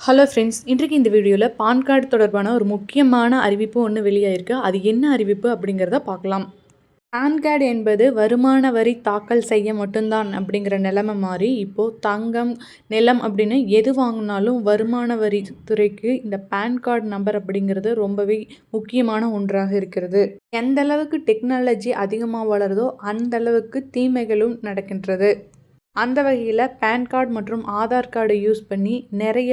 Hello friends இன்றைக்கு இந்த வீடியோவில் பான் கார்டு தொடர்பான ஒரு முக்கியமான அறிவிப்பு ஒன்று வெளியாயிருக்கு. அது என்ன அறிவிப்பு அப்படிங்கிறத பார்க்கலாம். பான் கார்டு என்பது வருமான வரி தாக்கல் செய்ய மட்டும்தான் அப்படிங்கிற நிலைமை மாறி இப்போது தங்கம் நிலம் அப்படின்னு எது வாங்கினாலும் வருமான வரி துறைக்கு இந்த பான் கார்டு நம்பர் அப்படிங்கிறது ரொம்பவே முக்கியமான ஒன்றாக இருக்கிறது. எந்த அளவுக்கு டெக்னாலஜி அதிகமாக வளருதோ அந்த அளவுக்கு தீமைகளும் நடக்கின்றது. அந்த வகையில் பேன் கார்டு மற்றும் ஆதார் கார்டை யூஸ் பண்ணி நிறைய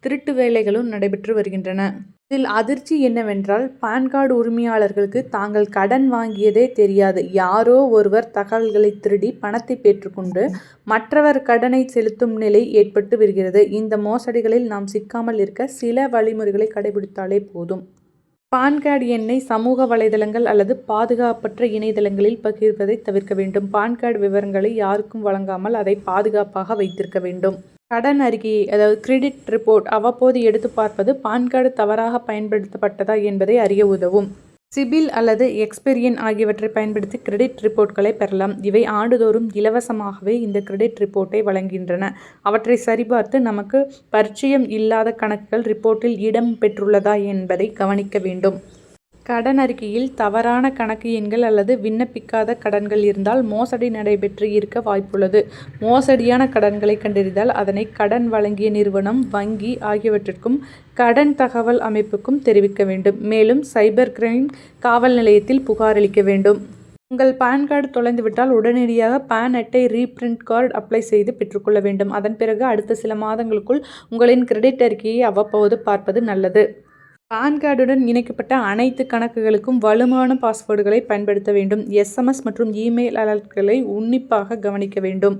திருட்டு வேலைகளும் நடைபெற்று வருகின்றன. இதில் அதிர்ச்சி என்னவென்றால் பான் கார்டு உரிமையாளர்களுக்கு தாங்கள் கடன் வாங்கியதே தெரியாது. யாரோ ஒருவர் தகவல்களை திருடி பணத்தை பெற்றுக்கொண்டு மற்றவர் கடனை செலுத்தும் நிலை ஏற்பட்டு வருகிறது. இந்த மோசடிகளில் நாம் சிக்காமல் இருக்க சில வழிமுறைகளை கடைபிடித்தாலே போதும். பான் கார்டு எண்ணை சமூக வலைதளங்கள் அல்லது பாதுகாப்பற்ற இணையதளங்களில் பகிர்வதை தவிர்க்க வேண்டும். பான் கார்டு விவரங்களை யாருக்கும் வழங்காமல் அதை பாதுகாப்பாக வைத்திருக்க வேண்டும். கடன் அறிக்கையை அதாவது கிரெடிட் ரிப்போர்ட் அவ்வப்போது எடுத்து பார்ப்பது பான் கார்டு தவறாக பயன்படுத்தப்பட்டதா என்பதை அறிய உதவும். சிபில் அல்லது எக்ஸ்பெரியன் ஆகியவற்றை பயன்படுத்தி கிரெடிட் ரிப்போர்ட்களை பெறலாம். இவை ஆண்டுதோறும் இலவசமாகவே இந்த கிரெடிட் ரிப்போர்ட்டை வழங்குகின்றன. அவற்றை சரிபார்த்து நமக்கு பரிச்சயம் இல்லாத கணக்குகள் ரிப்போர்ட்டில் இடம் பெற்றுள்ளதா என்பதை கவனிக்க வேண்டும். கடன் அறிக்கையில் தவறான கணக்கு எண்கள் அல்லது விண்ணப்பிக்காத கடன்கள் இருந்தால் மோசடி நடைபெற்று இருக்க வாய்ப்புள்ளது. மோசடியான கடன்களை கண்டறிந்தால் அதனை கடன் வழங்கிய நிறுவனம் வங்கி ஆகியவற்றிற்கும் கடன் தகவல் அமைப்புக்கும் தெரிவிக்க வேண்டும். மேலும் சைபர் கிரைம் காவல் நிலையத்தில் புகாரளிக்க வேண்டும். உங்கள் பான் கார்டு தொலைந்துவிட்டால் உடனடியாக பான் அட்டை ரீபிரிண்ட் கார்டு அப்ளை செய்து பெற்றுக்கொள்ள வேண்டும். அதன் பிறகு அடுத்த சில மாதங்களுக்குள் உங்களின் கிரெடிட் அறிக்கையை அவ்வப்போது பார்ப்பது நல்லது. பான் கார்டுடன் இணைக்கப்பட்ட அனைத்து கணக்குகளுக்கும் வலுவான பாஸ்வேர்டுகளை பயன்படுத்த வேண்டும். எஸ்எம்எஸ் மற்றும் இமெயில் அலர்ட்களை உன்னிப்பாக கவனிக்க வேண்டும்.